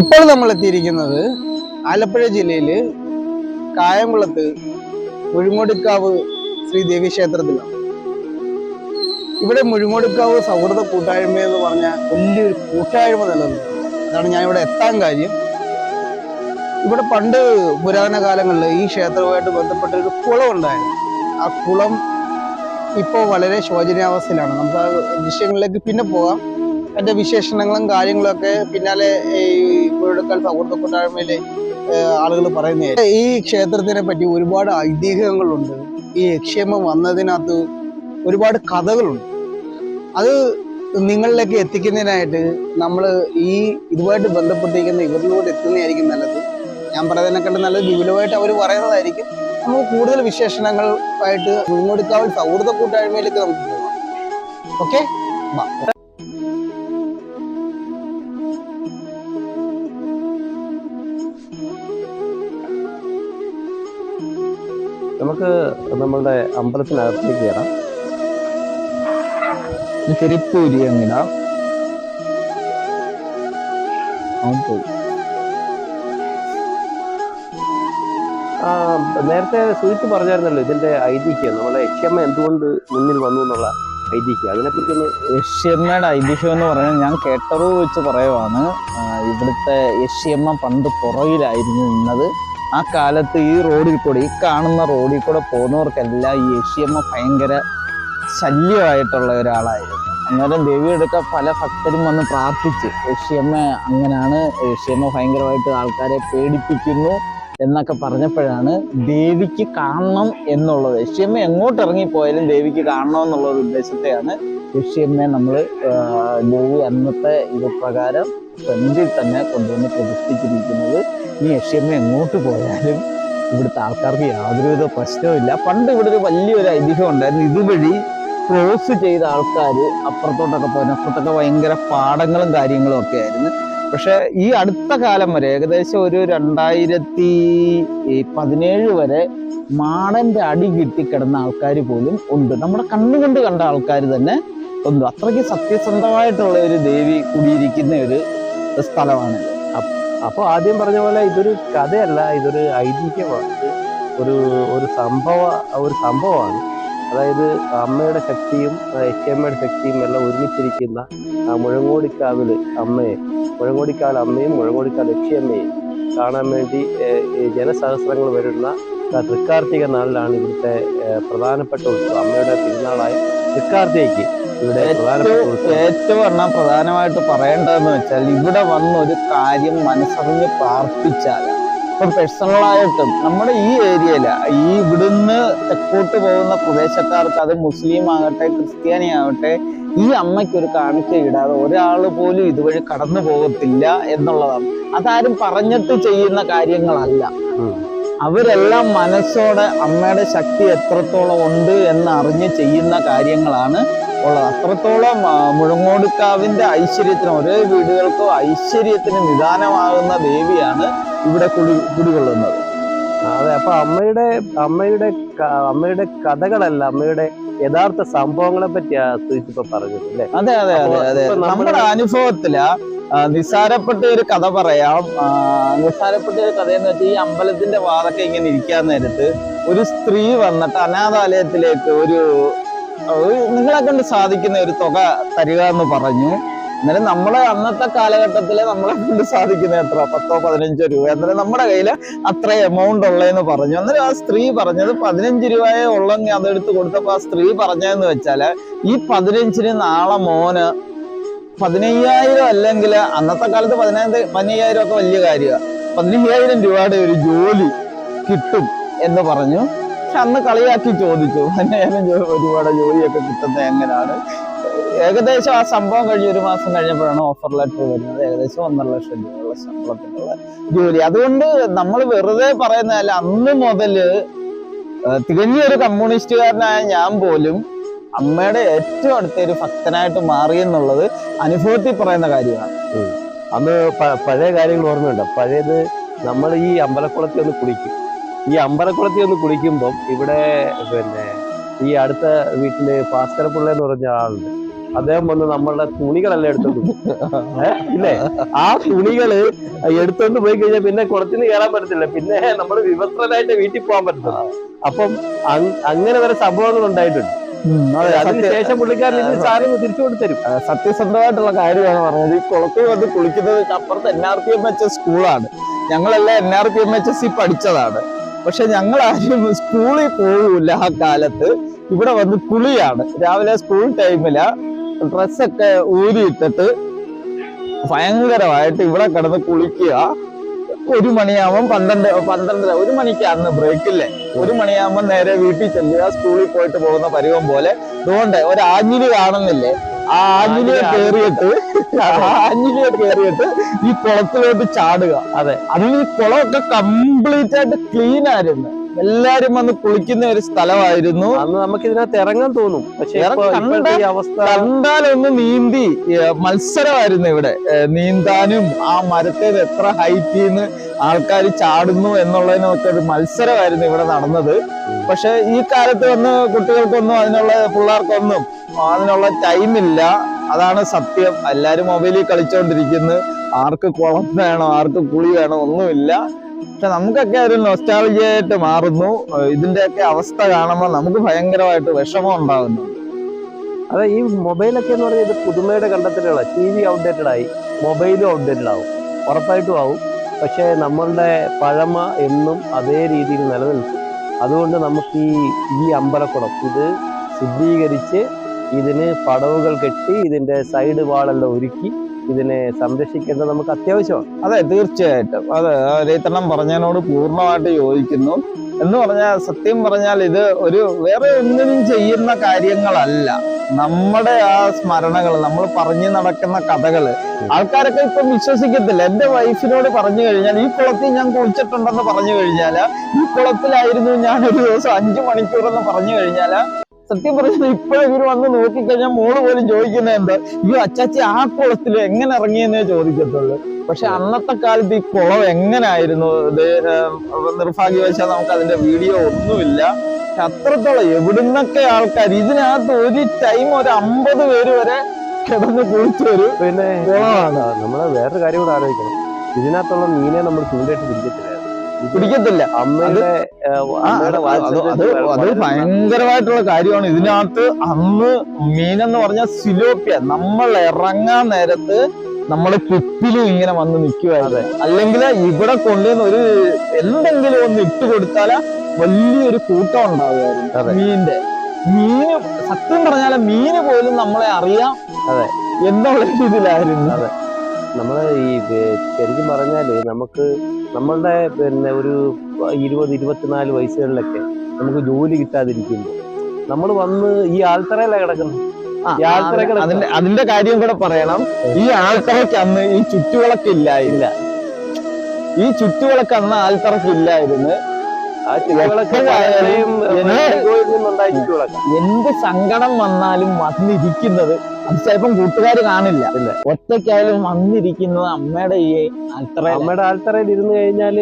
ഇപ്പോൾ നമ്മൾ എത്തിയിരിക്കുന്നത് ആലപ്പുഴ ജില്ലയിൽ കായംകുളത്ത് മുഴുമൊടുക്കാവ് ശ്രീ ദേവി ക്ഷേത്രത്തിലാണ്. ഇവിടെ മുഴുമൊടുക്കാവ് സൗഹൃദ കൂട്ടായ്മ എന്ന് പറഞ്ഞ വലിയൊരു കൂട്ടായ്മ നിലനിന്നു അതാണ് ഞാൻ ഇവിടെ എത്താൻ കാര്യം. ഇവിടെ പണ്ട് പുരാതന കാലങ്ങളിൽ ഈ ക്ഷേത്രവുമായിട്ട് ബന്ധപ്പെട്ട ഒരു കുളം ഉണ്ടായിരുന്നു. ആ കുളം ഇപ്പോൾ വളരെ ശോചനീയാവസ്ഥയിലാണ്. നമുക്ക് ആ ദൃശ്യങ്ങളിലേക്ക് പിന്നെ പോകാം. അതിന്റെ വിശേഷണങ്ങളും കാര്യങ്ങളൊക്കെ പിന്നാലെ ഈ കുഴക്കാൽ സൗഹൃദ കൂട്ടായ്മയിലെ ആളുകൾ പറയുന്നത് ഈ ക്ഷേത്രത്തിനെ പറ്റി ഒരുപാട് ഐതിഹ്യങ്ങളുണ്ട്. ഈ യക്ഷേമം വന്നതിനകത്ത് ഒരുപാട് കഥകളുണ്ട്. അത് നിങ്ങളിലേക്ക് എത്തിക്കുന്നതിനായിട്ട് നമ്മൾ ഈ ഇതുമായിട്ട് ബന്ധപ്പെട്ടിരിക്കുന്ന ഇവരിലൂടെ എത്തുന്നതായിരിക്കും നല്ലത്. ഞാൻ പറയുന്നതിനെക്കാട്ട് നല്ലത് വിപുലമായിട്ട് അവർ പറയുന്നതായിരിക്കും. നമുക്ക് കൂടുതൽ വിശേഷണങ്ങളായിട്ട് മുന്നോടിക്കാവൽ സൗഹൃദ കൂട്ടായ്മയിലേക്ക് നമുക്ക് പോകാം. ഓക്കെ? നമുക്ക് നമ്മളുടെ അമ്പലത്തിനകത്തേക്ക് കയറാം. തിരുപ്പൂരി എങ്ങനെ ആ, നേരത്തെ സുഹിത്ത് പറഞ്ഞായിരുന്നല്ലോ ഇതിന്റെ ഐതിഹ്യം നമ്മുടെ യക്ഷമ്മ എന്തുകൊണ്ട് മുന്നിൽ വന്നു എന്നുള്ള ഐതിഹ്യം അതിനെപ്പറ്റി ഒന്ന് യഷ്യമ്മയുടെ ഐതിഹ്യം എന്ന് പറഞ്ഞാൽ ഞാൻ കേട്ടറിവ് വെച്ച് പറയുവാണ്. ഇവിടുത്തെ യഷ്യമ്മ പണ്ട് പുറകിലായിരുന്നു നിന്നത്. ആ കാലത്ത് ഈ റോഡിൽ കൂടെ ഈ കാണുന്ന റോഡിൽ കൂടെ പോകുന്നവർക്കെല്ലാം ഈ ഏഷ്യമ്മ ഭയങ്കര ശല്യമായിട്ടുള്ള ഒരാളായിരുന്നു. അന്നേരം ദേവിയെടുക്ക പല ഭക്തരും വന്ന് പ്രാർത്ഥിച്ച് ഏഷ്യമ്മ അങ്ങനാണ് ഏഷ്യമ്മ ഭയങ്കരമായിട്ട് ആൾക്കാരെ പേടിപ്പിക്കുന്നു എന്നൊക്കെ പറഞ്ഞപ്പോഴാണ് ദേവിക്ക് കാണണം എന്നുള്ളത്. യക്ഷിയമ്മ എങ്ങോട്ട് ഇറങ്ങിപ്പോയാലും ദേവിക്ക് കാണണം എന്നുള്ള ഒരു ഉദ്ദേശത്തെയാണ് യക്ഷിയമ്മയെ നമ്മൾ ദേവി അന്നത്തെ ഇത് പ്രകാരം ഫ്രണ്ടിൽ തന്നെ കൊണ്ടുവന്ന് പ്രതിഷ്ഠിച്ചിരിക്കുന്നത്. ഈ യക്ഷിയമ്മ എങ്ങോട്ട് പോയാലും ഇവിടുത്തെ ആൾക്കാർക്ക് യാതൊരുവിധ പ്രശ്നവുമില്ല പണ്ട് ഇവിടെ ഒരു വലിയൊരു ഐതിഹ്യം ഉണ്ടായിരുന്നു. ഇതുവഴി ക്രോസ് ചെയ്ത ആൾക്കാർ അപ്പുറത്തോട്ടൊക്കെ പോയിരുന്നു. അപ്പുറത്തൊക്കെ ഭയങ്കര പാടങ്ങളും കാര്യങ്ങളും ഒക്കെ ആയിരുന്നു. പക്ഷെ ഈ അടുത്ത കാലം വരെ ഏകദേശം ഒരു രണ്ടായിരത്തി പതിനേഴ് വരെ മാടന്റെ അടി കിട്ടിക്കിടന്ന ആൾക്കാർ പോലും ഉണ്ട്. നമ്മുടെ കണ്ണുകൊണ്ട് കണ്ട ആൾക്കാർ തന്നെ ഉണ്ട്. അത്രയ്ക്ക് സത്യസന്ധമായിട്ടുള്ള ഒരു ദേവി കുടിയിരിക്കുന്ന ഒരു സ്ഥലമാണിത് അപ്പോൾ ആദ്യം പറഞ്ഞ പോലെ ഇതൊരു കഥയല്ല ഇതൊരു ഐതിഹ്യമാണ്. ഒരു ഒരു സംഭവ ഒരു സംഭവമാണ്. അതായത് അമ്മയുടെ ശക്തിയും എച്ച് എമ്മയുടെ ശക്തിയും എല്ലാം ഒരുമിച്ചിരിക്കുന്ന മുഴങ്ങോടിക്കാവിൽ അമ്മയെ മുഴങ്ങോടിക്കാൽ അമ്മയും മുഴങ്ങോടിക്കാൽ യക്ഷിയമ്മയും കാണാൻ വേണ്ടി ജനസഹസ്രങ്ങൾ വരുന്ന തൃക്കാർത്തിക നാളിലാണ് ഇവിടുത്തെ പ്രധാനപ്പെട്ട ഉത്സവം. അമ്മയുടെ തിരുനാളായ തൃക്കാർത്തികയ്ക്ക്. ഇവിടെ ഏറ്റവും പറഞ്ഞാൽ പ്രധാനമായിട്ട് പറയേണ്ടതെന്ന് വെച്ചാൽ ഇവിടെ വന്ന് ഒരു കാര്യം മനസ്സറിഞ്ഞ് പ്രാർത്ഥിച്ചാൽ ഇപ്പം പേഴ്സണലായിട്ടും നമ്മുടെ ഈ ഏരിയയില ഈ ഇവിടുന്ന് തെക്കോട്ട് പോകുന്ന പ്രദേശക്കാർക്ക് അത് മുസ്ലിം ആകട്ടെ ക്രിസ്ത്യാനി ആകട്ടെ ഈ അമ്മയ്ക്ക് ഒരു കാണിക്ക ഇടാതെ ഒരാൾ പോലും ഇതുവഴി കടന്നു പോകത്തില്ല എന്നുള്ളതാണ്. അതാരും പറഞ്ഞിട്ട് ചെയ്യുന്ന കാര്യങ്ങളല്ല. അവരെല്ലാം മനസ്സോടെ അമ്മയുടെ ശക്തി എത്രത്തോളം ഉണ്ട് എന്ന് അറിഞ്ഞ് ചെയ്യുന്ന കാര്യങ്ങളാണ് ഉള്ളത്. അത്രത്തോളം മുഴങ്ങോടുക്കാവിന്റെ ഐശ്വര്യത്തിന് ഒരേ വീടുകൾക്കും ഐശ്വര്യത്തിന് നിദാനമാകുന്ന ദേവിയാണ് ഇവിടെ കുടി കുടികൊള്ളുന്നത്. അതെ അപ്പൊ അമ്മയുടെ അമ്മയുടെ അമ്മയുടെ കഥകളല്ല അമ്മയുടെ യഥാർത്ഥ സംഭവങ്ങളെ പറ്റിയാ സുജിത്ത് ഇപ്പൊ പറഞ്ഞത് അല്ലേ അതെ അതെ അതെ. അതെ നമ്മുടെ അനുഭവത്തിൽ നിസാരപ്പെട്ട നിസ്സാരപ്പെട്ട ഒരു കഥ പറയാം. നിസാരപ്പെട്ട നിസ്സാരപ്പെട്ട ഒരു കഥ എന്ന് വെച്ചാൽ ഈ അമ്പലത്തിന്റെ വാതൊക്കെ ഇങ്ങനെ ഇരിക്കാൻ നേരത്ത് ഒരു സ്ത്രീ വന്നിട്ട് അനാഥാലയത്തിലേക്ക് ഒരു നിങ്ങളെ കൊണ്ട് സാധിക്കുന്ന ഒരു തുക തരിക എന്ന് പറഞ്ഞു. എന്നാലും നമ്മളെ അന്നത്തെ കാലഘട്ടത്തിൽ നമ്മളെ കൊണ്ട് സാധിക്കുന്ന എത്ര? പത്തോ പതിനഞ്ചോ രൂപ എന്നാലും നമ്മുടെ കയ്യിൽ അത്ര എമൗണ്ട് ഉള്ളതെന്ന് പറഞ്ഞു. അന്നേരം ആ സ്ത്രീ പറഞ്ഞത് പതിനഞ്ച് രൂപയെ ഉള്ളെങ്കിൽ അതെടുത്ത് കൊടുത്തപ്പോ ആ സ്ത്രീ പറഞ്ഞതെന്ന് വെച്ചാൽ ഈ പതിനഞ്ചിന് നാളെ മോന് പതിനയ്യായിരം അല്ലെങ്കിൽ അന്നത്തെ കാലത്ത് പതിനായിരത്തി പതിനയ്യായിരം ഒക്കെ വലിയ കാര്യമാണ് പതിനയ്യായിരം രൂപയുടെ ഒരു ജോലി കിട്ടും എന്ന് പറഞ്ഞു. പക്ഷെ അന്ന് കളിയാക്കി ചോദിച്ചു. അന്നേരം രൂപ ഒരുപാട് ജോലിയൊക്കെ കിട്ടുന്നത് എങ്ങനെയാണ് ഏകദേശം ആ സംഭവം കഴിഞ്ഞ് ഒരു മാസം കഴിഞ്ഞപ്പോഴാണ് ഓഫർ ലെറ്റർ വരുന്നത്. ഏകദേശം ഒന്നര ലക്ഷം രൂപയുള്ള ശമ്പളത്തിനുള്ള ജോലി. അതുകൊണ്ട് നമ്മൾ വെറുതെ പറയുന്നതല്ല അന്ന് മുതൽ തികഞ്ഞൊരു കമ്മ്യൂണിസ്റ്റുകാരനായ ഞാൻ പോലും അമ്മയുടെ ഏറ്റവും അടുത്ത ഒരു ഭക്തനായിട്ട് മാറി എന്നുള്ളത് അനുഭവത്തിൽ പറയുന്ന കാര്യമാണ്. അന്ന് പഴയ കാര്യങ്ങൾ ഓർമ്മയുണ്ടോ. പഴയത് നമ്മൾ ഈ അമ്പലക്കുളത്തിൽ ഒന്ന് കുളിക്കും. ഈ അമ്പലക്കുളത്തിൽ ഒന്ന് കുളിക്കുമ്പം ഇവിടെ പിന്നെ ഈ അടുത്ത വീട്ടിൽ ഭാസ്കരപിള്ള എന്ന് പറഞ്ഞ ആളുണ്ട്. അദ്ദേഹം വന്ന് നമ്മളുടെ തുണികളെല്ലാം എടുത്തോണ്ട്? ഇല്ലേ? ആ തുണികൾ എടുത്തോണ്ട് പോയി കഴിഞ്ഞാൽ പിന്നെ കുളത്തിന് കയറാൻ പറ്റത്തില്ല. പിന്നെ നമ്മൾ വിവസ്ത്രനായിട്ട് വീട്ടിൽ പോകാൻ പറ്റത്തില്ല. അപ്പം അങ്ങനെ വരെ സംഭവങ്ങൾ ഉണ്ടായിട്ടുണ്ട്. അതിനുശേഷം പുള്ളിക്കാരൻ സാധനം തിരിച്ചു കൊടുത്തരും സത്യസന്ധമായിട്ടുള്ള കാര്യമാണ് പറഞ്ഞത്. ഈ കുളത്തിൽ വന്ന് കുളിക്കുന്നത് അപ്പുറത്ത് N R P M H S സ്കൂളാണ് ഞങ്ങളെല്ലാം N R P M H S C പഠിച്ചതാണ്. പക്ഷെ ഞങ്ങൾ ആരും സ്കൂളിൽ പോകൂല ആ കാലത്ത്. ഇവിടെ വന്ന് കുളിയാണ്. രാവിലെ സ്കൂൾ ടൈമിൽ ഡ്രസ്സൊക്കെ ഊരിയിട്ടിട്ട് ഭയങ്കരമായിട്ട് ഇവിടെ കിടന്ന് കുളിക്കുക. ഒരു മണിയാവുമ്പം പന്ത്രണ്ട് പന്ത്രണ്ടര ഒരു മണിക്കാണ് ബ്രേക്കില്ലേ ഒരു മണിയാവുമ്പം നേരെ വീട്ടിൽ ചെല്ലുക സ്കൂളിൽ പോയിട്ട് പോകുന്ന പരിവം പോലെ. അതുകൊണ്ട് ഒരു കാണുന്നില്ലേ? ആഞ്ഞിലിയെ കേറിയിട്ട് ആഞ്ഞിലിയെ കേറിയിട്ട് ഈ കുളത്തിലോട്ട് ചാടുക. അതെ. അന്ന് ഈ കുളമൊക്കെ കംപ്ലീറ്റ് ആയിട്ട് ക്ലീൻ ആയിരുന്നു. എല്ലാരും വന്ന് കുളിക്കുന്ന ഒരു സ്ഥലമായിരുന്നു. അന്ന് നമുക്ക് ഇതിനകത്ത് ഇറങ്ങാൻ തോന്നും. പക്ഷെ കണ്ടാലൊന്ന് നീന്തി മത്സരമായിരുന്നു ഇവിടെ. നീന്താനും ആ മരത്തിൽ എത്ര ഹൈറ്റിൽ നിന്ന് ആൾക്കാർ ചാടുന്നു എന്നുള്ളതിനൊക്കെ ഒരു മത്സരമായിരുന്നു ഇവിടെ നടന്നത്. പക്ഷെ ഈ കാലത്ത് വന്ന് കുട്ടികൾക്കൊന്നും അതിനുള്ള പിള്ളേർക്കൊന്നും അതിനുള്ള ടൈമില്ല അതാണ് സത്യം. എല്ലാരും മൊബൈലിൽ കളിച്ചോണ്ടിരിക്കുന്നു. ആർക്ക് കുളം വേണോ ആർക്ക് കുളി വേണോ ഒന്നുമില്ല. പക്ഷെ നമുക്കൊക്കെ ഒരു നൊസ്റ്റാളജിയായിട്ട് മാറുന്നു. ഇതിന്റെയൊക്കെ അവസ്ഥ കാണുമ്പോൾ നമുക്ക് ഭയങ്കരമായിട്ട് വിഷമം ഉണ്ടാകുന്നു. അതെ ഈ മൊബൈലൊക്കെ എന്ന് പറഞ്ഞാൽ ഇത് പുതുമയുടെ കണ്ടെത്തലുകളാണ് ടി വി ഔട്ട്ഡേറ്റഡ് ആയി. മൊബൈലും ഔട്ട്ഡേറ്റഡ് ആവും. ഉറപ്പായിട്ടും ആവും. പക്ഷേ നമ്മളുടെ പഴമ എന്നും അതേ രീതിയിൽ നിലനിൽക്കും. അതുകൊണ്ട് നമുക്ക് ഈ ഈ അമ്പലക്കുളം ഇത് ശുദ്ധീകരിച്ച് ഇതിന് പടവുകൾ കെട്ടി ഇതിന്റെ സൈഡ് വാളെല്ലാം ഒരുക്കി ഇതിനെ സംരക്ഷിക്കേണ്ടത് നമുക്ക് അത്യാവശ്യമാണ്. അതെ തീർച്ചയായിട്ടും. അതെ രേത്തണ്ണം പറഞ്ഞതിനോട് പൂർണമായിട്ട് യോജിക്കുന്നു. എന്ന് പറഞ്ഞാൽ സത്യം പറഞ്ഞാൽ ഇത് ഒരു വേറെ ഒന്നിനും ചെയ്യുന്ന കാര്യങ്ങളല്ല. നമ്മുടെ ആ സ്മരണകൾ നമ്മൾ പറഞ്ഞു നടക്കുന്ന കഥകൾ ആൾക്കാരൊക്കെ ഇപ്പം വിശ്വസിക്കത്തില്ല. എന്റെ വൈഫിനോട് പറഞ്ഞു കഴിഞ്ഞാൽ ഈ കുളത്തിൽ ഞാൻ കുളിച്ചിട്ടുണ്ടെന്ന് പറഞ്ഞു കഴിഞ്ഞാൽ ഈ കുളത്തിലായിരുന്നു ഞാൻ ഒരു ദിവസം അഞ്ചു മണിക്കൂർ എന്ന് പറഞ്ഞു കഴിഞ്ഞാൽ സത്യം പറഞ്ഞാൽ ഇപ്പോഴും ഇവർ വന്ന് നോക്കിക്കഴിഞ്ഞാൽ മോൾ പോലും ചോദിക്കുന്നത് എന്താ? ഈ അച്ചാച്ചി ആ കുളത്തിൽ എങ്ങനെ ഇറങ്ങിയെന്നേ ചോദിക്കത്തുള്ളൂ. പക്ഷെ അന്നത്തെ കാലത്ത് ഈ കുളം എങ്ങനായിരുന്നു? നിർഭാഗ്യവശാൽ നമുക്ക് അതിന്റെ വീഡിയോ ഒന്നുമില്ല. അത്രത്തോളം എവിടുന്നൊക്കെ ആൾക്കാർ ഇതിനകത്ത് ഒരു ടൈം ഒരു അമ്പത് പേര് വരെ കിടന്ന് കുളിച്ചൊരു പിന്നെ കുളമാണ്. നമ്മൾ വേറൊരു കാര്യം കൂടെ ആലോചിക്കണം. ഇതിനകത്തുള്ള മീനെ നമ്മൾ ചൂണ്ടയിട്ട് പിടിക്കത്തില്ല. പിടിക്കത്തില്ല. അമ്മയുടെ അത് ഭയങ്കരമായിട്ടുള്ള കാര്യമാണ്. ഇതിനകത്ത് അന്ന് മീനെന്ന് പറഞ്ഞാൽ സിലോപ്പിയ നമ്മൾ ഇറങ്ങാൻ നേരത്ത് നമ്മളെ കുപ്പിലും ഇങ്ങനെ വന്ന് നിൽക്കുവായിരുന്നു അല്ലെങ്കിൽ ഇവിടെ കൊണ്ടുവന്ന് ഒരു എന്തെങ്കിലും ഒന്ന് ഇട്ട് കൊടുത്താൽ വലിയൊരു കൂട്ടം ഉണ്ടാവുമായിരുന്നു. മീനിന്റെ മീന് സത്യം പറഞ്ഞാൽ മീന് പോലും നമ്മളെ അറിയാം അതെ. എന്നുള്ള രീതിയിലായിരുന്നു. അതെ. നമ്മൾ ഈ ശരിക്കും പറഞ്ഞാൽ നമുക്ക് നമ്മളുടെ പിന്നെ ഒരു ഇരുപത് ഇരുപത്തിനാല് വയസ്സുകളിലൊക്കെ നമുക്ക് ജോലി കിട്ടാതിരിക്കുമ്പോൾ നമ്മൾ വന്ന് ഈ ആൾത്തറയിലാണ് കിടക്കുന്നത്. അതിന്റെ അതിന്റെ കാര്യം കൂടെ പറയണം. ഈ ആൾത്തറയ്ക്ക് അന്ന് ഈ ചുറ്റുവിളക്ക് ഇല്ലായില്ല ഈ ചുറ്റുവിളക്ക് അന്ന് ആൾത്തറയ്ക്ക് ഇല്ലായിരുന്നു. എന്ത് സങ്കടം വന്നാലും വന്നിരിക്കുന്നത് ചിലപ്പം കൂട്ടുകാർ കാണില്ല. ഒറ്റയ്ക്കായാലും വന്നിരിക്കുന്നത് അമ്മയുടെ ഈ അത്ര അമ്മയുടെ ആൽത്തറയിൽ ഇരുന്ന് കഴിഞ്ഞാൽ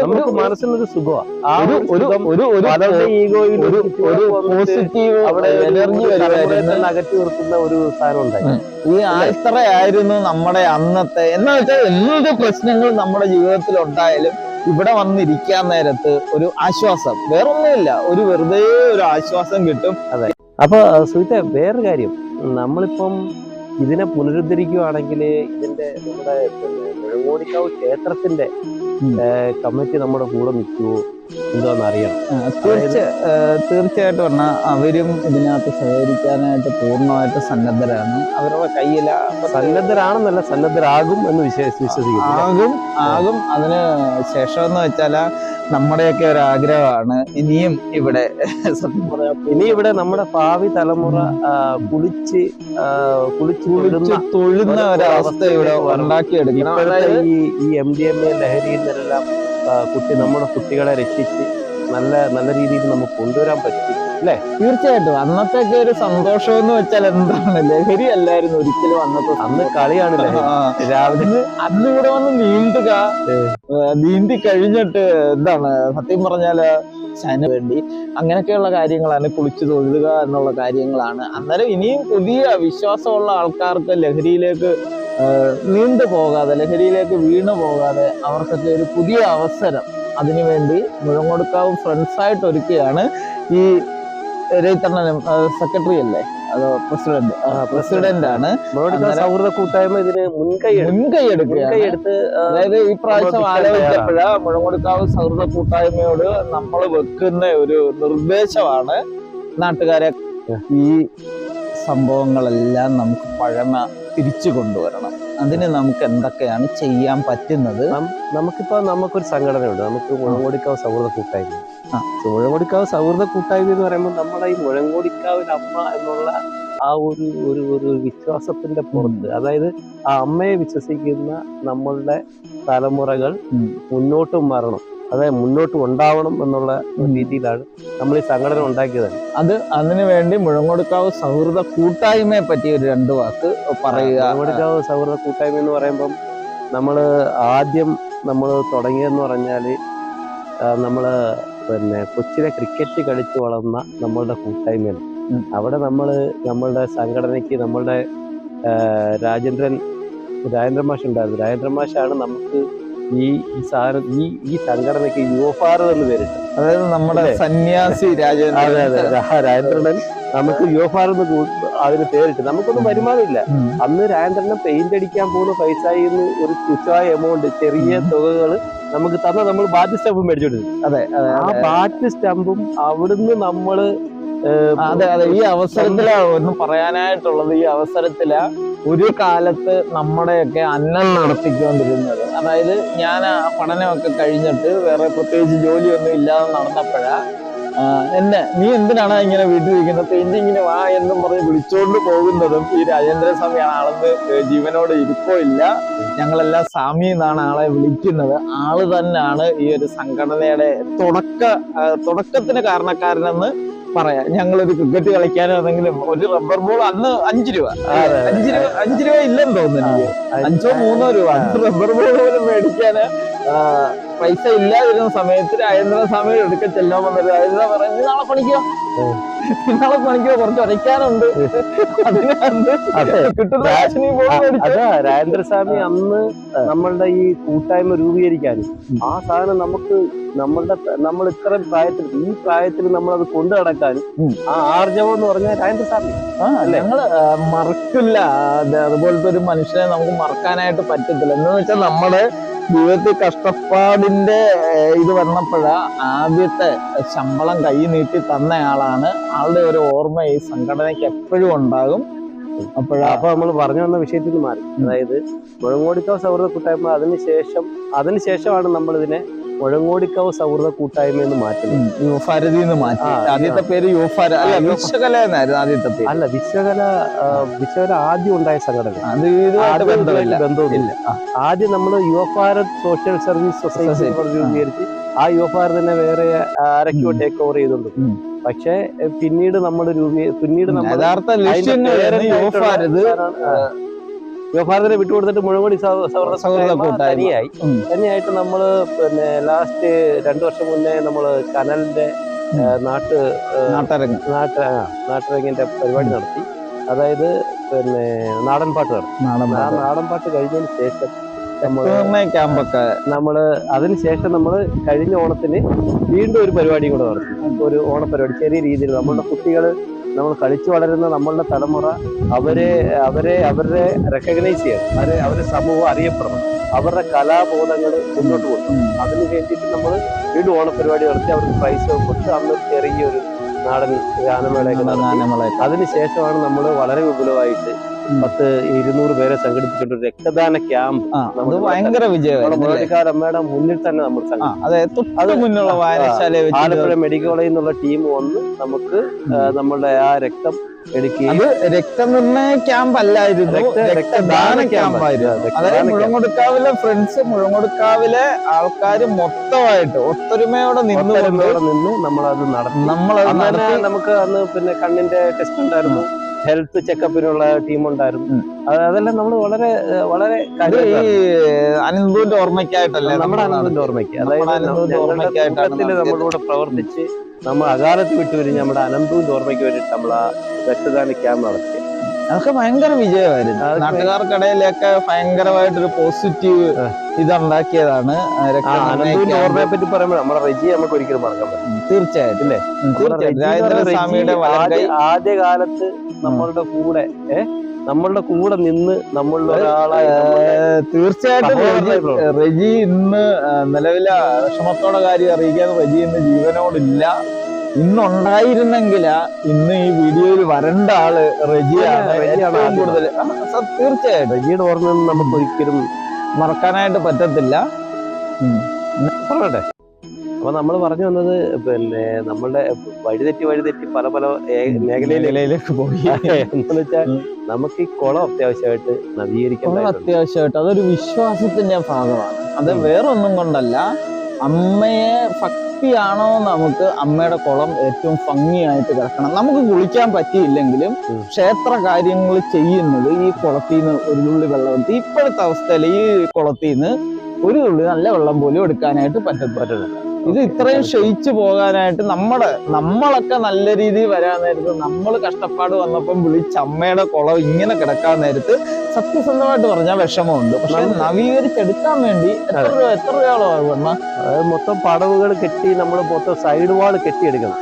നമുക്ക് മനസ്സിനൊരു സുഖമാണ് ഒരു ഒരു ഒരു ഒരു ഈഗോയിൽ ഒരു ഒരു പോസിറ്റീവ് അവിടെ എനർജി അകറ്റി നിർത്തുന്ന ഒരു സാധനം ഉണ്ടായി ഈ ആൽത്തറയായിരുന്നു നമ്മുടെ അന്നത്തെ. എന്നാ വെച്ചാൽ എന്ത് പ്രശ്നങ്ങൾ നമ്മുടെ ജീവിതത്തിൽ ഉണ്ടായാലും ഇവിടെ വന്നിരിക്കാൻ നേരത്ത് ഒരു ആശ്വാസം. വേറൊന്നുമില്ല. ഒരു വെറുതെ ഒരു ആശ്വാസം കിട്ടും. അപ്പൊ സുഹിത്തെ വേറൊരു കാര്യം. നമ്മളിപ്പം ഇതിനെ പുനരുദ്ധരിക്കുകയാണെങ്കിൽ ഇതിന്റെ നമ്മുടെ മുഴുവോടിക്കാവ് മുഴങ്ങോടിക്കാവ് ക്ഷേത്രത്തിന്റെ കമ്മിറ്റി നമ്മുടെ കൂടെ നിൽക്കുവോ? അറിയണം തീർച്ച തീർച്ചയായിട്ടും പറഞ്ഞാൽ അവരും ഇതിനകത്ത് സഹകരിക്കാനായിട്ട് പൂർണമായിട്ട് സന്നദ്ധരാണ്. അവരുടെ കയ്യിൽ സന്നദ്ധരാണെന്നല്ല സന്നദ്ധരാകും എന്ന് വിശ്വസിക്കും വിശ്വസിക്കുന്നു ആകും ആകും. അതിന് ശേഷം എന്ന് വെച്ചാൽ നമ്മുടെയൊക്കെ ഒരു ആഗ്രഹമാണ് ഇനിയും ഇവിടെ സത്യം പറയാം ഇനി ഇവിടെ നമ്മുടെ ഭാവി തലമുറ കുളിച്ച് കുളിച്ച് തൊഴുന്ന ഒരവസ്ഥ ഇവിടെ ഉണ്ടാക്കിയെടുക്കണം. ഈ എം ഡി എം എ ലഹരിയിൽ നിന്നെല്ലാം കുട്ടി നമ്മുടെ കുട്ടികളെ രക്ഷിച്ച് നല്ല നല്ല രീതിയിൽ നമുക്ക് കൊണ്ടുവരാൻ പറ്റും തീർച്ചയായിട്ടും. അന്നത്തെ ഒരു സന്തോഷം എന്ന് വെച്ചാൽ എന്താണ്? ലഹരി അല്ലായിരുന്നു ഒരിക്കലും അന്നത്തെ അന്ന് കളിയാണ് രാവിലെ അന്ന് ഇവിടെ വന്ന് നീന്തുക നീന്തി കഴിഞ്ഞിട്ട് എന്താണ്? സത്യം പറഞ്ഞാൽ അച്ഛന് വേണ്ടി അങ്ങനെയൊക്കെയുള്ള കാര്യങ്ങളാണ് കുളിച്ചു തൊഴുക എന്നുള്ള കാര്യങ്ങളാണ്. അന്നേരം ഇനിയും പുതിയ വിശ്വാസമുള്ള ആൾക്കാർക്ക് ലഹരിയിലേക്ക് നീണ്ടു പോകാതെ ലഹരിയിലേക്ക് വീണു പോകാതെ അവർക്കൊക്കെ ഒരു പുതിയ അവസരം. അതിനുവേണ്ടി മുഴങ്ങൊടുക്കാവ് ഫ്രണ്ട്സായിട്ട് ഒരുക്കുകയാണ് ഈ രൈത്തണ്ണനും സെക്രട്ടറി അല്ലേ? അതോ പ്രസിഡന്റ് പ്രസിഡന്റ് ആണ്. സൗഹൃദ കൂട്ടായ്മ ഇതിന് മുൻകൈ മുൻകൈ എടുത്ത് അതായത് ഈ പ്രാവശ്യം ആലോചിച്ചപ്പോഴ മുഴങ്ങൊടുക്കാവ് സൗഹൃദ കൂട്ടായ്മയോട് നമ്മൾ വെക്കുന്ന ഒരു നിർദ്ദേശമാണ് നാട്ടുകാരെ. ഈ സംഭവങ്ങളെല്ലാം നമുക്ക് പഴമ തിരിച്ചു കൊണ്ടുവരണം. അതിന് നമുക്ക് എന്തൊക്കെയാണ് ചെയ്യാൻ പറ്റുന്നത്? നമുക്കിപ്പോ നമുക്കൊരു സംഘടനയുണ്ട്. നമുക്ക് മുഴങ്ങോടിക്കാവ് സൗഹൃദ കൂട്ടായ്മ. മുഴങ്ങോടിക്കാവ് സൗഹൃദ കൂട്ടായ്മ എന്ന് പറയുമ്പോൾ നമ്മളെ ഈ മുഴങ്ങോടിക്കാവിൽ അമ്മ എന്നുള്ള ആ ഒരു ഒരു ഒരു വിശ്വാസത്തിന്റെ പുറത്ത് അതായത് ആ അമ്മയെ വിശ്വസിക്കുന്ന നമ്മളുടെ തലമുറകൾ മുന്നോട്ടും വരണം. അതായത് മുന്നോട്ട് ഉണ്ടാവണം എന്നുള്ള രീതിയിലാണ് നമ്മൾ ഈ സംഘടന ഉണ്ടാക്കിയത്. അത് അതിനുവേണ്ടി മുഴങ്ങൊടുക്കാവ് സൗഹൃദ കൂട്ടായ്മയെ പറ്റി ഒരു രണ്ട് വാക്ക് പറയുക. മുഴങ്ങൊടുക്കാവ് സൗഹൃദ കൂട്ടായ്മ എന്ന് പറയുമ്പം നമ്മൾ ആദ്യം നമ്മൾ തുടങ്ങിയതെന്ന് പറഞ്ഞാൽ നമ്മൾ പിന്നെ കൊച്ചിലെ ക്രിക്കറ്റ് കളിച്ചു വളർന്ന നമ്മളുടെ കൂട്ടായ്മയാണ്. അവിടെ നമ്മൾ നമ്മളുടെ സംഘടനയ്ക്ക് നമ്മളുടെ രാജേന്ദ്രൻ രാജേന്ദ്രൻ മാഷ് ഉണ്ടായിരുന്നു. രാജേന്ദ്രൻ മാഷാണ് നമുക്ക് ഈ ഈ സാധനം ഈ ഈ സംഘടനയ്ക്ക് യുവഭാരത് എന്ന് പേരിട്ട്. അതായത് നമ്മുടെ സന്യാസി സന്യാസി അതെ അതെ രാജേന്ദ്രൻ. നമുക്ക് യുവഭാരത് എന്ന് അതിന് പേരിട്ട്. നമുക്കൊന്നും വരുമാനമില്ല. അന്ന് രാജേന്ദ്രനെ പെയിന്റ് അടിക്കാൻ പോകുന്ന പൈസയിൽ നിന്ന് ഒരു തുച്ഛമായ എമൗണ്ട് ചെറിയ തുകകൾ നമുക്ക് തന്ന നമ്മൾ ബാറ്റ് സ്റ്റമ്പും മേടിച്ചോണ്ടിരുന്നു. അതെ അതെ ആ ബാറ്റ് സ്റ്റമ്പും അവിടുന്ന് നമ്മൾ അതെ അതെ. ഈ അവസരത്തിലാ ഒന്നും പറയാനായിട്ടുള്ളത്. ഈ അവസരത്തിൽ ഒരു കാലത്ത് നമ്മുടെയൊക്കെ അന്നം നടത്തിക്കൊണ്ടിരുന്നത്. അതായത് ഞാൻ ആ പഠനമൊക്കെ കഴിഞ്ഞിട്ട് വേറെ പ്രത്യേകിച്ച് ജോലിയൊന്നും ഇല്ലാതെ നടന്നപ്പോഴാ എന്നെ നീ എന്തിനാണ് ഇങ്ങനെ വീട്ടിലിരിക്കുന്നത്? പെയിന്റിങ്ങിന് വാ എന്നും പറഞ്ഞ് വിളിച്ചോണ്ട് പോകുന്നതും ഈ രാജേന്ദ്ര സ്വാമിയാണ് ആളെന്ന് ജീവനോട് ഇരിപ്പോ ഇല്ല. ഞങ്ങളെല്ലാം സ്വാമി എന്നാണ് ആളെ വിളിക്കുന്നത്. ആൾ തന്നെയാണ് ഈ ഒരു സംഘടനയുടെ തുടക്ക തുടക്കത്തിന് കാരണക്കാരനെന്ന് പറയാം. ഞങ്ങളൊരു ക്രിക്കറ്റ് കളിക്കാനാണെങ്കിലും ഒരു റബ്ബർ ബോൾ അന്ന് അഞ്ചു രൂപ. അഞ്ചു രൂപ അഞ്ചു രൂപ ഇല്ലെന്ന് തോന്നുന്നു എനിക്ക്. അഞ്ചോ മൂന്നോ രൂപ. അന്ന് റബ്ബർ ബോൾ പോലും മേടിക്കാന് പൈസ ഇല്ലാതിരുന്ന സമയത്ത് രാജേന്ദ്ര സ്വാമി എടുക്കാൻ ചെല്ലാൻ വന്നത്. രാജേന്ദ്ര പറഞ്ഞു "നീ നാളെ പണിക്കോ? നീ നാളെ പണിക്ക് കുറച്ച് ഉരയ്ക്കാനുണ്ട് അതെ. കിട്ടുന്ന ബോൾ മേടിച്ചോ." അതാ രാജേന്ദ്രസ്വാമി അന്ന് നമ്മളുടെ ഈ കൂട്ടായ്മ രൂപീകരിക്കാനും ആ സാധനം നമുക്ക് നമ്മളുടെ നമ്മൾ ഇത്ര പ്രായത്തിൽ ഈ പ്രായത്തിൽ നമ്മൾ അത് കൊണ്ടു നടക്കാനും ആ ആർജവം എന്ന് പറഞ്ഞാൽ രാജേന്ദ്രസ്വാമി. ഞങ്ങൾ മറക്കില്ല. അത് അതുപോലത്തെ ഒരു മനുഷ്യനെ നമുക്ക് മറക്കാനായിട്ട് പറ്റത്തില്ല. എന്ന് വെച്ചാൽ നമ്മുടെ ജീവിതത്തിൽ കഷ്ടപ്പാടിന്റെ ഇത് വന്നപ്പോഴാ ആദ്യത്തെ ശമ്പളം കൈ നീട്ടി തന്നയാളാണ്. ആളുടെ ഒരു ഓർമ്മ ഈ സംഘടനയ്ക്ക് എപ്പോഴും ഉണ്ടാകും. അപ്പോഴാ അപ്പൊ നമ്മൾ പറഞ്ഞു വന്ന വിഷയത്തിൽ മാറി. അതായത് മുഴങ്ങോടിക്കോ സൗഹൃദ കൂട്ടായ്മ അതിനുശേഷം അതിനുശേഷമാണ് നമ്മൾ ഇതിനെ മുഴങ്ങോടിക്കാവ് സൗഹൃദ കൂട്ടായ്മ എന്ന് മാറ്റുന്നു. യുവഭാരതി എന്ന് മാറ്റി. ആദ്യത്തെ പേര് യുവഭാര അല്ല വിശ്വകല എന്നായിരുന്നു ആദ്യത്തെ പേര്. അല്ല വിശ്വകല ആദ്യം ഉണ്ടായ സംഘടന. അത് ഇതുമായിട്ട് ബന്ധമില്ല. ആദ്യം നമ്മൾ യുവഭാരത് സോഷ്യൽ സർവീസ് സൊസൈറ്റി രൂപീകരിച്ച് ആ. യുവഭാരതിനെ വേറെ ആരൊക്കെയോ. ടേക്ക് ഓവർ ചെയ്തുണ്ട്. പക്ഷേ പിന്നീട് നമ്മൾ രൂപീ പിന്നീട് നമ്മൾ യഥാർത്ഥ യുവഭാരതിനെ വിട്ടുകൊടുത്തിട്ട് മുഴുവൻ സൗഹൃദ. തനിയായി. ഉം. തനിയായിട്ട് നമ്മൾ പിന്നെ ലാസ്റ്റ് രണ്ടു വർഷം മുന്നേ നമ്മൾ കനലിന്റെ നാട്ട് നാട്ടരങ്ങ്. നാട്ട് നാട്ടരങ്ങിന്റെ പരിപാടി നടത്തി. അതായത് പിന്നെ നാടൻ പാട്ട് നടത്തി ആ നാടൻ പാട്ട് കഴിഞ്ഞതിന് ശേഷം നമ്മൾ ക്യാമ്പൊക്കെ നമ്മൾ അതിനുശേഷം നമ്മൾ കഴിഞ്ഞ ഓണത്തിന് വീണ്ടും ഒരു പരിപാടി കൂടെ നടത്തി. ഒരു ഓണപരിപാടി ചെറിയ രീതിയിൽ നമ്മളുടെ കുട്ടികൾ നമ്മൾ കളിച്ചു വളരുന്ന നമ്മളുടെ തലമുറ അവരെ അവരെ അവരെ റെക്കഗ്നൈസ് ചെയ്യണം. അവരെ അവരുടെ സമൂഹം അറിയപ്പെടണം. അവരുടെ കലാബോധങ്ങൾ മുന്നോട്ട് കൊണ്ടുപോകണം അതിന് വേണ്ടിയിട്ട് നമ്മൾ വീണ്ടും ഓണപരിപാടി നടത്തി അവർക്ക് പ്രൈസ് കൊടുത്ത് അന്ന് ചെറിയൊരു നാടൻ ഗാനമേളയൊക്കെ നടത്തി. ഗാനമേള അതിനുശേഷമാണ് നമ്മൾ വളരെ വിപുലമായിട്ട്. പത്ത് ഇരുന്നൂറ് പേരെ സംഘടിപ്പിച്ചിട്ട് ഒരു രക്തദാന ക്യാമ്പ് അത് ഭയങ്കര വിജയമാണ്? മുരളിക്കാരമ്മയുടെ മുന്നിൽ തന്നെ നമ്മൾ ആലപ്പുഴ മെഡിക്കൽ കോളേജിൽ നിന്നുള്ള ടീം വന്ന് നമുക്ക് നമ്മളുടെ ആ രക്തം അത് രക്തനിർണയ ക്യാമ്പ് അല്ലായിരുന്നു രക്തദാന ക്യാമ്പായിരുന്നു. അതായത് മുഴങ്ങൊടുക്കാവിലെ ഫ്രണ്ട്സ് മുഴങ്ങൊടുക്കാവിലെ ആൾക്കാർ മൊത്തമായിട്ട് ഒത്തൊരുമയോടെ ഒത്തൊരുമയോടെ നിന്ന് നമ്മളത് നടത്തി. നമ്മളത് നമുക്ക് അന്ന് പിന്നെ കണ്ണിന്റെ ടെസ്റ്റ് ഉണ്ടായിരുന്നു. ഹെൽത്ത് ചെക്കപ്പിനുള്ള ടീമുണ്ടായിരുന്നു. അതെല്ലാം നമ്മൾ വളരെ വളരെ ഈ ഓർമ്മയ്ക്കായിട്ടല്ലേ നമ്മുടെ നമ്മൾ ഓർമ്മയ്ക്ക് അതായത് നമ്മളിവിടെ അനന്തന്റെ ഓർമ്മയ്ക്കായിട്ടാണ്. നമ്മളോട് പ്രവർത്തിച്ച് നമ്മൾ അകാലത്ത് വിട്ടുപിരിഞ്ഞ് നമ്മുടെ അനന്തൂന്റെ ഓർമ്മയ്ക്ക് വേണ്ടിയിട്ട് നമ്മൾ ആ രക്തദാന ക്യാമ്പ് നടത്തി അതൊക്കെ ഭയങ്കര വിജയമായിരുന്നു നാട്ടുകാർക്കിടയിലൊക്കെ ഭയങ്കരമായിട്ടൊരു പോസിറ്റീവ്. ഇതുണ്ടാക്കിയതാണ്. ഓർമ്മയെ പറ്റി പറയുമ്പോൾ നമ്മുടെ റെജി നമുക്ക് ഒരിക്കലും മറക്കാൻ പറ്റും തീർച്ചയായിട്ടും അല്ലേ? തീർച്ചയായിട്ടും. രാജേന്ദ്ര സ്വാമിയുടെ വലങ്കൈ ആദ്യ കാലത്ത് നമ്മളുടെ കൂടെ നമ്മളുടെ കൂടെ നിന്ന് നമ്മളുടെ ഒരാളായി തീർച്ചയായിട്ടും റെജി- ഇന്ന് നിലവില വിഷമത്തോടെ കാര്യം അറിയിക്കാൻ റെജി ഇന്ന് ജീവനോടില്ല. ഇന്നുണ്ടായിരുന്നെങ്കിൽ ഇന്ന് ഈ വീഡിയോയിൽ വരണ്ട ആൾ റെജിയാണ്. കൂടുതൽ തീർച്ചയായിട്ടും. റെജിയുടെ ഓർമ്മ നമുക്ക് ഒരിക്കലും മറക്കാനായിട്ട് പറ്റത്തില്ല. പറയട്ടെ. അപ്പൊ നമ്മൾ പറഞ്ഞു വന്നത് പിന്നെ നമ്മളുടെ വഴിതെറ്റി വഴിതെറ്റി പല പല മേഖലയിലേക്ക് പോയി. എന്താണെന്ന് വെച്ചാൽ നമുക്ക് ഈ കുളം അത്യാവശ്യമായിട്ട് നവീകരിക്കണം അത്യാവശ്യമായിട്ട് അതൊരു വിശ്വാസത്തിന്റെ ഭാഗമാണ്. അത്. വേറൊന്നും കൊണ്ടല്ല. അമ്മയെ ഭക്തിയാണോ നമുക്ക് അമ്മയുടെ കുളം ഏറ്റവും ഭംഗിയായിട്ട് കിടക്കണം. നമുക്ക് കുളിക്കാൻ പറ്റിയില്ലെങ്കിലും. ക്ഷേത്ര കാര്യങ്ങൾ ചെയ്യുന്നത് ഈ കുളത്തിൽ നിന്ന് ഒരു തുള്ളി വെള്ളം എടുത്ത് ഇപ്പോഴത്തെ അവസ്ഥയിൽ ഈ കുളത്തിൽ നിന്ന് ഒരു തുള്ളി നല്ല വെള്ളം പോലും എടുക്കാനായിട്ട് പറ്റുന്നില്ല ഇത് ഇത്രയും ക്ഷയിച്ചു പോകാനായിട്ട് നമ്മുടെ നമ്മളൊക്കെ നല്ല രീതിയിൽ വരാൻ നേരത്ത് നമ്മൾ കഷ്ടപ്പാട് വന്നപ്പം വിളിച്ചമ്മയുടെ കുളം ഇങ്ങനെ കിടക്കാൻ നേരത്ത് സത്യസന്ധമായിട്ട് പറഞ്ഞാൽ വിഷമമുണ്ട്. പക്ഷെ നവീകരിച്ചെടുക്കാൻ വേണ്ടി എത്ര രൂപ എത്ര രൂപയോളം അതായത് മൊത്തം പടവുകൾ കെട്ടി നമ്മൾ മൊത്തം സൈഡ് വാൾ കെട്ടിയെടുക്കണം.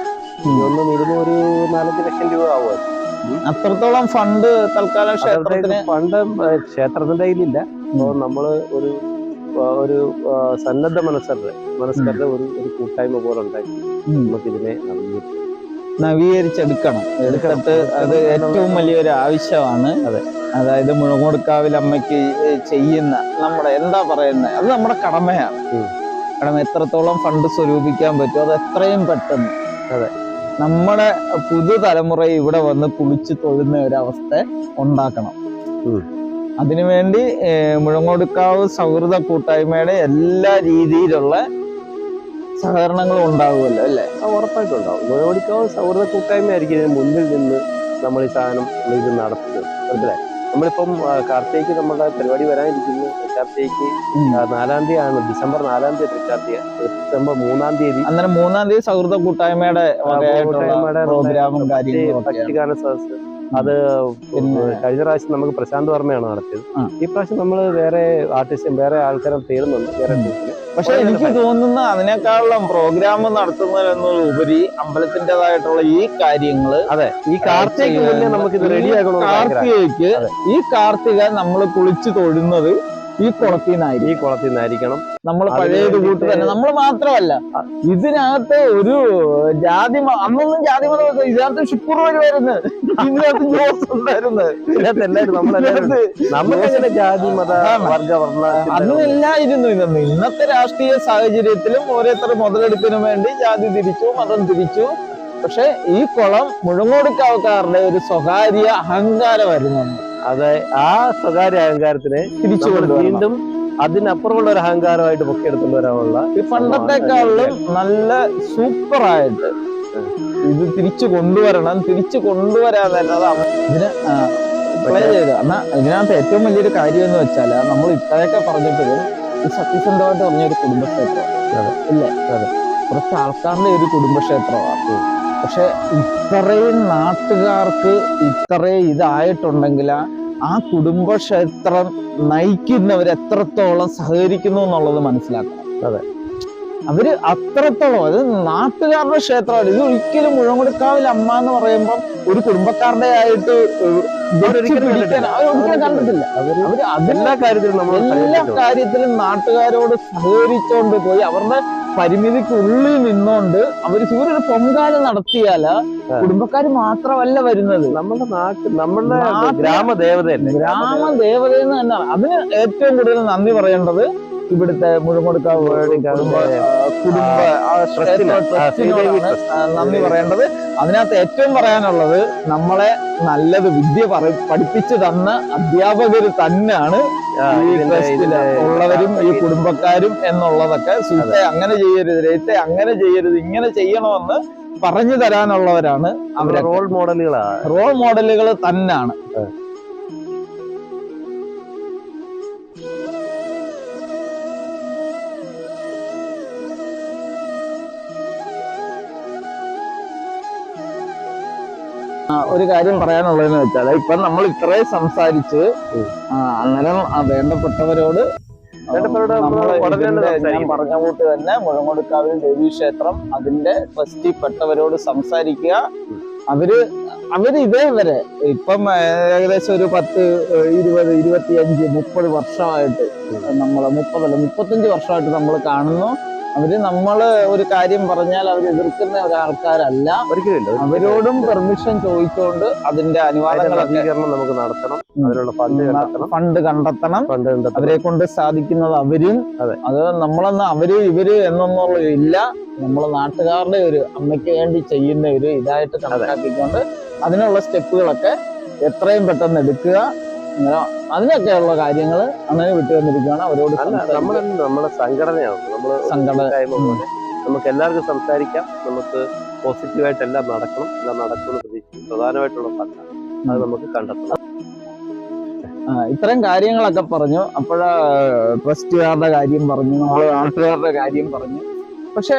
ഒന്നും ഒരു നാലഞ്ച് ലക്ഷം രൂപ ആവുമായിരുന്നു അത്രത്തോളം ഫണ്ട് തൽക്കാലം ക്ഷേത്രത്തിന് ഫണ്ട് ക്ഷേത്രത്തിന്റെ കയ്യിലില്ല. അപ്പൊ നമ്മൾ ഒരു ഒരു സന്നദ്ധ മനസ്സരുടെ മനസ്കരുടെ ഒരു ഒരു കൂട്ടായ്മ പോലെ ഉണ്ടാക്കി നമുക്കിതിനെ നമുക്ക് നവീകരിച്ചെടുക്കണം. എടുത്തിട്ട് അത് ഏറ്റവും വലിയൊരു ആവശ്യമാണ്. അതെ. അതായത് മുഴങ്ങോടുക്കാവിൽ അമ്മയ്ക്ക് ചെയ്യുന്ന നമ്മുടെ എന്താ പറയുന്നത് അത് നമ്മുടെ കടമയാണ്. കടമ എത്രത്തോളം ഫണ്ട് സ്വരൂപിക്കാൻ പറ്റുമോ അത് എത്രയും പെട്ടെന്ന്. അതെ. നമ്മുടെ പുതുതലമുറ ഇവിടെ വന്ന് കുളിച്ച് തൊഴുന്ന ഒരവസ്ഥ അവസ്ഥ ഉണ്ടാക്കണം. അതിനുവേണ്ടി മുഴങ്ങോടുക്കാവ് സൗഹൃദ കൂട്ടായ്മയുടെ എല്ലാ രീതിയിലുള്ള സഹകരണങ്ങളും ഉണ്ടാകുമല്ലോ അല്ലേ? ഉറപ്പായിട്ടും ഉണ്ടാവും. മുഴങ്ങോടുക്കാവ് സൗഹൃദ കൂട്ടായ്മ ആയിരിക്കും ഇതിന് മുന്നിൽ നിന്ന് നമ്മൾ ഈ സാധനം ഇത് നടത്തുന്നത്. മനസ്സിലായി? നമ്മളിപ്പം കാർത്തികയ്ക്ക് നമ്മുടെ പരിപാടി വരാനിരിക്കുന്നു. കാർത്തികയ്ക്ക് ഉം. ആ, നാലാം തീയതി ആണ്. ഡിസംബർ നാലാം തീയതി തൃക്കാർത്തിക ഡിസംബർ മൂന്നാം തീയതി. അന്നേരം മൂന്നാം തീയതി സൗഹൃദ കൂട്ടായ്മയുടെ കൂട്ടായ്മയുടെ ഭക്തിഗാന സദസ് അത് പിന്നെ കഴിഞ്ഞ പ്രാവശ്യം നമുക്ക് പ്രശാന്ത് വർമ്മയാണ് നടത്തിയത്. ഈ പ്രാവശ്യം നമ്മൾ വേറെ ആർട്ടിസ്റ്റും വേറെ ആൾക്കാരെ തേടുന്നുണ്ട് വേറെ. പക്ഷെ എനിക്ക് തോന്നുന്ന അതിനേക്കാളും പ്രോഗ്രാം നടത്തുന്നതിനൊന്നുപരി അമ്പലത്തിന്റെതായിട്ടുള്ള ഈ കാര്യങ്ങൾ അതെ ഈ കാർത്തികയ്ക്ക് നമുക്ക് ഇത് ഈ കാർത്തികയ്ക്ക് ഈ കാർത്തിക നമ്മൾ കുളിച്ചു തൊഴുന്നത് ഈ കുളത്തിൽ നിന്നായിരിക്കും ഈ കുളത്തിൽ നിന്നായിരിക്കണം. നമ്മൾ പഴയത് കൂട്ട് തന്നെ. നമ്മൾ മാത്രമല്ല ഇതിനകത്ത് ഒരു ജാതി അന്നൊന്നും ജാതി മതം ഇതിനകത്ത് ഷുക്കൂർ വരുമായിരുന്നു ഇതിനകത്ത് ജോസ് ഉണ്ടായിരുന്നു ജാതി മത. വർഗ വർണ അന്നില്ലായിരുന്നു ഇതൊന്നും. ഇന്നത്തെ രാഷ്ട്രീയ സാഹചര്യത്തിലും ഓരോരുത്തർ മുതലെടുപ്പിനു വേണ്ടി ജാതി തിരിച്ചു മതം തിരിച്ചു. പക്ഷെ ഈ കുളം മുഴങ്ങോടുക്കാവക്കാരുടെ ഒരു സ്വകാര്യ അഹങ്കാരമായിരുന്നു. അതെ ആ സ്വകാര്യ അഹങ്കാരത്തിനെ തിരിച്ചു വീണ്ടും അതിനപ്പുറമുള്ള ഒരു അഹങ്കാരമായിട്ട് പൊക്കിയെടുത്തുകൊണ്ട് വരാനുള്ള ഈ പണ്ടത്തെക്കാളും നല്ല സൂപ്പർ ആയിട്ട് ഇത് തിരിച്ചു കൊണ്ടുവരണം തിരിച്ചു കൊണ്ടുവരാൻ തന്നെ ഇതിന് പ്ലേ ചെയ്ത്. എന്നാ ഇതിനകത്ത് ഏറ്റവും വലിയൊരു കാര്യം എന്ന് വെച്ചാൽ നമ്മൾ ഇത്രയൊക്കെ പറഞ്ഞപ്പോഴും ഈ സത്യസന്ധമായിട്ട് പറഞ്ഞൊരു കുടുംബക്ഷേത്രം. അതെ. ഇല്ലേ? അതെ. കുറച്ച് ആൾക്കാരുടെ ഒരു കുടുംബക്ഷേത്രമാണ്. പക്ഷെ ഇത്രയും നാട്ടുകാർക്ക് ഇത്രയും ഇതായിട്ടുണ്ടെങ്കിൽ ആ കുടുംബക്ഷേത്രം നയിക്കുന്നവർ എത്രത്തോളം സഹകരിക്കുന്നു എന്നുള്ളത് മനസ്സിലാക്കണം അതെ. അവർ അത്രത്തോളം അത് നാട്ടുകാരുടെ ക്ഷേത്രമാണ് ഇത് ഒരിക്കലും മുഴങ്ങുടുക്കാവിൽ അമ്മ എന്ന് പറയുമ്പോൾ ഒരു കുടുംബക്കാരുടെ ആയിട്ട് പിടിക്കാൻ കണ്ടിട്ടില്ല. എല്ലാ കാര്യത്തിലും നമ്മൾ എല്ലാ. കാര്യത്തിലും നാട്ടുകാരോട് സഹകരിച്ചോണ്ട് പോയി അവരുടെ പരിമിതിക്കുള്ളിൽ നിന്നോണ്ട് അവർ സൂര്യൊരു പൊങ്കാല നടത്തിയാൽ കുടുംബക്കാർ മാത്രമല്ല വരുന്നത്. നമ്മുടെ നാട്ടിൽ നമ്മുടെ ഗ്രാമദേവത ഗ്രാമദേവതയല്ലേ? ഗ്രാമദേവതയെന്ന് തന്നെ. അതിന് ഏറ്റവും കൂടുതൽ നന്ദി പറയേണ്ടത് ഇവിടുത്തെ മുഴുമുടുക്കാവ് നന്ദി പറയേണ്ടത്. അതിനകത്ത് ഏറ്റവും പറയാനുള്ളത് നമ്മളെ നല്ലത് വിദ്യ പറ പഠിപ്പിച്ചു തന്ന അധ്യാപകർ തന്നെയാണ് ഈ ട്രസ്റ്റിൽ ഉള്ളവരും ഈ കുടുംബക്കാരും എന്നുള്ളതൊക്കെ സുഹൃത്തെ അങ്ങനെ ചെയ്യരുത് രേത്തെ അങ്ങനെ ചെയ്യരുത് ഇങ്ങനെ ചെയ്യണമെന്ന് പറഞ്ഞു തരാനുള്ളവരാണ് അവരെ റോൾ മോഡലുകളാണ് റോൾ മോഡലുകൾ തന്നെയാണ് ഒരു കാര്യം പറയാനുള്ളതെന്ന് വെച്ചാൽ ഇപ്പൊ നമ്മൾ ഇത്രയും സംസാരിച്ച് അങ്ങനെ അന്നേരം വേണ്ടപ്പെട്ടവരോട് ഞാൻ. പറഞ്ഞ കൂട്ട് തന്നെ മുഴങ്ങൊടുക്കാവിൽ ദേവീക്ഷേത്രം അതിന്റെ ട്രസ്റ്റിപ്പെട്ടവരോട് സംസാരിക്കുക. അവർ അവർ ഇതേ വരെ. ഇപ്പം ഏകദേശം ഒരു പത്ത് ഇരുപത് ഇരുപത്തിയഞ്ച് മുപ്പത് വർഷമായിട്ട് നമ്മൾ മുപ്പതല്ല മുപ്പത്തഞ്ച് വർഷമായിട്ട് നമ്മൾ കാണുന്നു. അവർ നമ്മൾ ഒരു കാര്യം പറഞ്ഞാൽ അവർ എതിർക്കുന്ന ഒരാൾക്കാരല്ല ഒരിക്കലും അവരോടും പെർമിഷൻ ചോദിച്ചുകൊണ്ട് അതിന്റെ അനുവാദങ്ങളൊക്കെ നമുക്ക് നടത്തണം. അതിനുള്ള ഫണ്ട് കണ്ടെത്തണം. ഫണ്ട് കണ്ടെത്തണം. ഫണ്ട് കണ്ടെത്തണം. അവരെ കൊണ്ട് സാധിക്കുന്നത് അവരും. അതെ. അത് നമ്മളെന്ന് അവർ ഇവർ എന്നൊന്നുള്ള ഇല്ല. നമ്മളെ നാട്ടുകാരുടെ ഒരു അമ്മയ്ക്ക് വേണ്ടി ചെയ്യുന്ന ഒരു ഇതായിട്ട് കണക്കാക്കിക്കൊണ്ട് അതിനുള്ള സ്റ്റെപ്പുകളൊക്കെ എത്രയും പെട്ടെന്ന് എടുക്കുക. അതിനൊക്കെയുള്ള കാര്യങ്ങൾ അങ്ങനെ വിട്ടു വന്നിരിക്കുകയാണ് അവരോട് അല്ല നമ്മളെ നമ്മളെ സംഘടനയാണ്. നമ്മൾ സംഘടന. നമുക്ക് എല്ലാവർക്കും സംസാരിക്കാം. നമുക്ക് പോസിറ്റീവായിട്ട് എല്ലാം നടക്കണം. എല്ലാം നടക്കുമെന്ന് പ്രതീക്ഷിക്കും പ്രധാനമായിട്ടുള്ള ഫണ്ടാണ് അത് നമുക്ക് കണ്ടെത്തണം. ഇത്തരം കാര്യങ്ങളൊക്കെ പറഞ്ഞു. അപ്പോഴാ ട്രസ്റ്റുകാരുടെ കാര്യം പറഞ്ഞു. നമ്മൾ നാട്ടുകാരുടെ കാര്യം പറഞ്ഞു. പക്ഷെ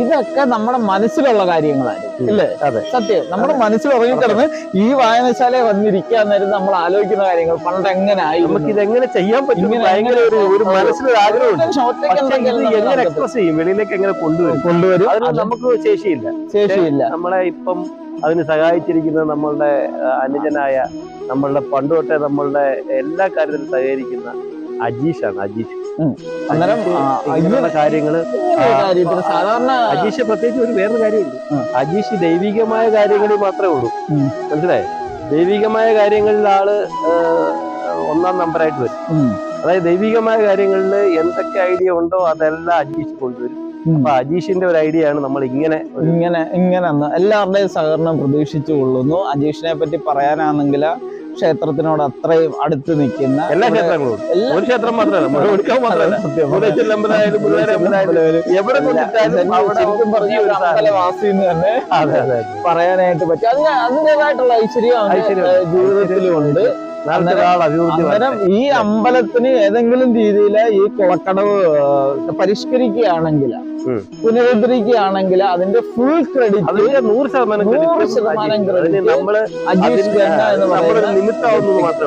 ഇതൊക്കെ നമ്മുടെ മനസ്സിലുള്ള കാര്യങ്ങളായിരുന്നു ഇല്ലേ? അതെ. സത്യം. നമ്മുടെ മനസ്സിൽ ഉറങ്ങിക്കിടന്ന് ഈ വായനശാല വന്നിരിക്കാൻ നേരം നമ്മൾ ആലോചിക്കുന്ന കാര്യങ്ങൾ. പണ്ട് എങ്ങനെ നമുക്ക് ഇത് എങ്ങനെ ചെയ്യാൻ പറ്റും? ഭയങ്കര ഒരു ഒരു മനസ്സിലൊരു ആഗ്രഹമുണ്ട്. പക്ഷേ എങ്ങനെ എക്സ്പ്രസ് ചെയ്യും? വെളിയിലേക്ക് എങ്ങനെ കൊണ്ടുവരും? കൊണ്ടുവരും. അതിന് നമുക്ക് ശേഷിയില്ല. ശേഷിയില്ല. നമ്മളെ ഇപ്പം അതിന് സഹായിച്ചിരിക്കുന്നത് നമ്മളുടെ അനുജനായ നമ്മളുടെ പണ്ട് തൊട്ടേ നമ്മളുടെ എല്ലാ കാര്യത്തിലും സഹകരിക്കുന്ന അജീഷാണ് അജീഷ്. അന്നേരം, കാര്യങ്ങൾ കാര്യത്തിന് സാധാരണ അജീഷ് പ്രത്യേകിച്ച് ഒരു വേറൊരു കാര്യമുണ്ട്. അജീഷ് ദൈവികമായ കാര്യങ്ങളിൽ മാത്രമേ ഉള്ളൂ. മനസ്സിലായി? ദൈവികമായ കാര്യങ്ങളിൽ ആൾ ഒന്നാം നമ്പറായിട്ട് വരും. അതായത് ദൈവികമായ കാര്യങ്ങളിൽ എന്തൊക്കെ ഐഡിയ ഉണ്ടോ അതെല്ലാം അജീഷ് കൊണ്ടുവരും. അപ്പൊ അജീഷിന്റെ ഒരു ഐഡിയ ആണ് നമ്മൾ ഇങ്ങനെ ഇങ്ങനെ ഇങ്ങനെ എല്ലാവരുടെയും സഹകരണം പ്രതീക്ഷിച്ചു കൊള്ളുന്നു അജീഷിനെ പറ്റി പറയാനാണെങ്കിൽ ക്ഷേത്രത്തിനോട് അത്രയും അടുത്ത് നിൽക്കുന്ന എല്ലാ ക്ഷേത്രങ്ങളും ഒരു ക്ഷേത്രം മാത്രമല്ല എന്ന് തന്നെ പറയാനായിട്ട് പറ്റും. അതിന് അതിന്റെതായിട്ടുള്ള ഐശ്വര്യം. ജീവിതത്തിലും ഉണ്ട് അന്നേരം ഈ അമ്പലത്തിന് ഏതെങ്കിലും രീതിയിൽ ഈ കുളക്കടവ് പരിഷ്കരിക്കുകയാണെങ്കിൽ പുനരുദ്ധരിക്കുകയാണെങ്കിൽ അതിന്റെ ഫുൾ ക്രെഡിറ്റ് നൂറ് ശതമാനം നൂറ് ശതമാനം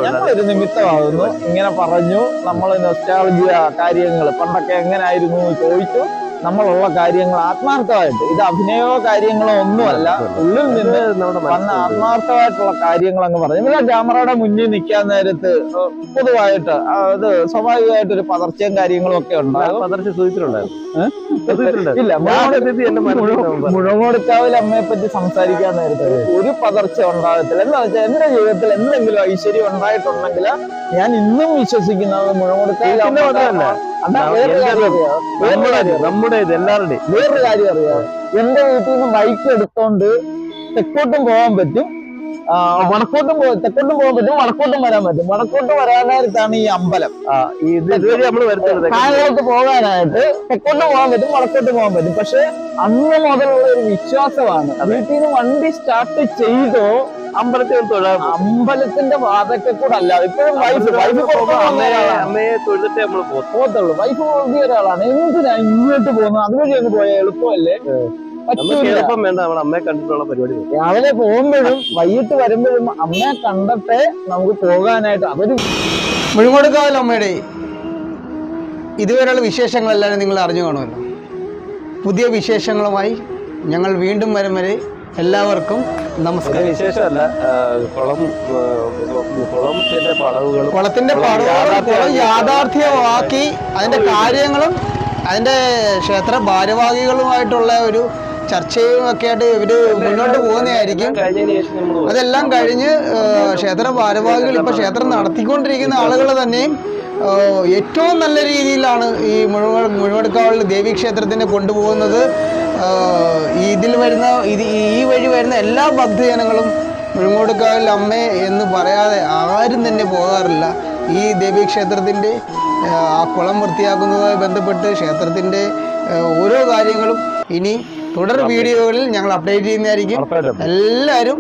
ഞങ്ങളൊരു നിമിത്തമാകുന്നു ഇങ്ങനെ പറഞ്ഞു. നമ്മൾ നൊസ്റ്റാളജിയ കാര്യങ്ങൾ പണ്ടൊക്കെ എങ്ങനായിരുന്നു എന്ന് ചോദിച്ചു. നമ്മളുള്ള കാര്യങ്ങൾ ആത്മാർത്ഥമായിട്ട്. ഇത് അഭിനയോ കാര്യങ്ങളോ ഒന്നുമല്ല. ഉള്ളിൽ നിന്ന് വന്ന ആത്മാർത്ഥമായിട്ടുള്ള കാര്യങ്ങൾ അങ്ങ് പറഞ്ഞു. ഇവരെ ക്യാമറയുടെ മുന്നിൽ നിൽക്കാൻ നേരത്ത് പൊതുവായിട്ട് അത് സ്വാഭാവികമായിട്ട് ഒരു പതർച്ചയും കാര്യങ്ങളും ഒക്കെ ഉണ്ടാകും. പതർച്ച സൂചിച്ചിട്ടുണ്ടായിരുന്നു. ഏ? ഇല്ല ഞാൻ മുഴ- സത്യത്തിൽ എന്റെ മനസ്സിൽ വന്നത്. മുഴങ്ങോടുക്കാവിൽ അമ്മയെ പറ്റി സംസാരിക്കാൻ നേരത്തെ ഒരു പതർച്ച ഉണ്ടാകത്തില്ല. എന്താ വെച്ചാൽ എന്റെ ജീവിതത്തിൽ എന്തെങ്കിലും ഐശ്വര്യം ഉണ്ടായിട്ടുണ്ടെങ്കിൽ ഞാൻ ഇന്നും വിശ്വസിക്കുന്നത് മുഴങ്ങോടുക്കാവിൽ നമ്മുടെ ഇത് എല്ലാവരുടെയും. വേറൊരു കാര്യം അറിയാം. എന്റെ വീട്ടിൽ നിന്ന് ബൈക്ക് എടുത്തോണ്ട് തെക്കോട്ടും പോകാൻ പറ്റും. വടക്കോട്ടും തെക്കോട്ടും പോകാൻ പറ്റും വടക്കോട്ടും വരാൻ പറ്റും. വടക്കോട്ട് വരാനായിട്ടാണ് ഈ അമ്പലം. ആ, ഇത് ഇതുവഴി നമ്മൾ താഴോട്ട് പോകാനായിട്ട് തെക്കോട്ട് പോകാൻ പറ്റും വടക്കോട്ട് പോകാൻ പറ്റും. പക്ഷെ അന്ന് മുതലുള്ള ഒരു വിശ്വാസമാണ്. വീട്ടിൽ നിന്ന് വണ്ടി സ്റ്റാർട്ട് ചെയ്തോ അമ്പലത്തിൽ തൊഴാൻ അമ്പലത്തിന്റെ വാതൊക്കെ കൂടെ അല്ല. ഇപ്പോഴും വൈഫ് വൈഫ് അമ്മയെ തൊഴുതിട്ടേ നമ്മൾ പോകും പോകത്തുള്ളൂ. വൈഫ് പോകുന്ന ഒരാളാണ്. എന്തിനാ ഇങ്ങോട്ട് പോകുന്നത്? അതുവഴി അങ്ങ് പോയാൽ എളുപ്പമല്ലേ? എളുപ്പം വേണ്ട. നമ്മൾ അമ്മയെ കണ്ടിട്ടുള്ള പരിപാടി. രാവിലെ പോകുമ്പോഴും വൈകിട്ട് വരുമ്പോഴും അമ്മയെ കണ്ടിട്ടേ നമുക്ക് പോകാനായിട്ട് അവർ മുഴുകൊടുക്കാവല്ലോ അമ്മയുടെ. ഇതുവരെയുള്ള വിശേഷങ്ങളെല്ലാം നിങ്ങൾ അറിഞ്ഞു കാണുമല്ലോ. പുതിയ വിശേഷങ്ങളുമായി ഞങ്ങൾ വീണ്ടും വരും വരെ എല്ലാവർക്കും നമസ്കാരം. വിശേഷമല്ല കുളം കുളത്തിന്റെ പടവുകളും കുളത്തിന്റെ പടവും കുളം യാഥാർത്ഥ്യമാക്കി അതിന്റെ കാര്യങ്ങളും അതിന്റെ ക്ഷേത്ര ഭാരവാഹികളുമായിട്ടുള്ള ഒരു ചർച്ചയും ഒക്കെ ആയിട്ട് ഇവർ മുന്നോട്ട് പോകുന്നതായിരിക്കും. അതെല്ലാം കഴിഞ്ഞ് ക്ഷേത്ര ഭാരവാഹികൾ ഇപ്പൊ ക്ഷേത്രം നടത്തിക്കൊണ്ടിരിക്കുന്ന ആളുകൾ തന്നെയും ഏറ്റവും നല്ല രീതിയിലാണ് ഈ മുഴുവൻ മുഴുവടുക്കാവുള്ള ദേവീക്ഷേത്രത്തിനെ കൊണ്ടുപോകുന്നത്. ഇതിൽ വരുന്ന ഇത് ഈ വഴി വരുന്ന എല്ലാ ഭക്തജനങ്ങളും മുഴുങ്ങോടുക്കാവിൽ അമ്മേ എന്ന് പറയാതെ ആരും തന്നെ പോകാറില്ല. ഈ ദേവീക്ഷേത്രത്തിന്റെ ആ കുളം വൃത്തിയാക്കുന്നതുമായി ബന്ധപ്പെട്ട് ക്ഷേത്രത്തിന്റെ ഓരോ കാര്യങ്ങളും ഇനി തുടർ വീഡിയോകളിൽ ഞങ്ങൾ അപ്ഡേറ്റ് ചെയ്യുന്നതായിരിക്കും. എല്ലാവരും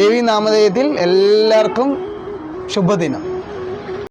ദേവി നാമധേയത്തിൽ എല്ലാവർക്കും ശുഭദിനം.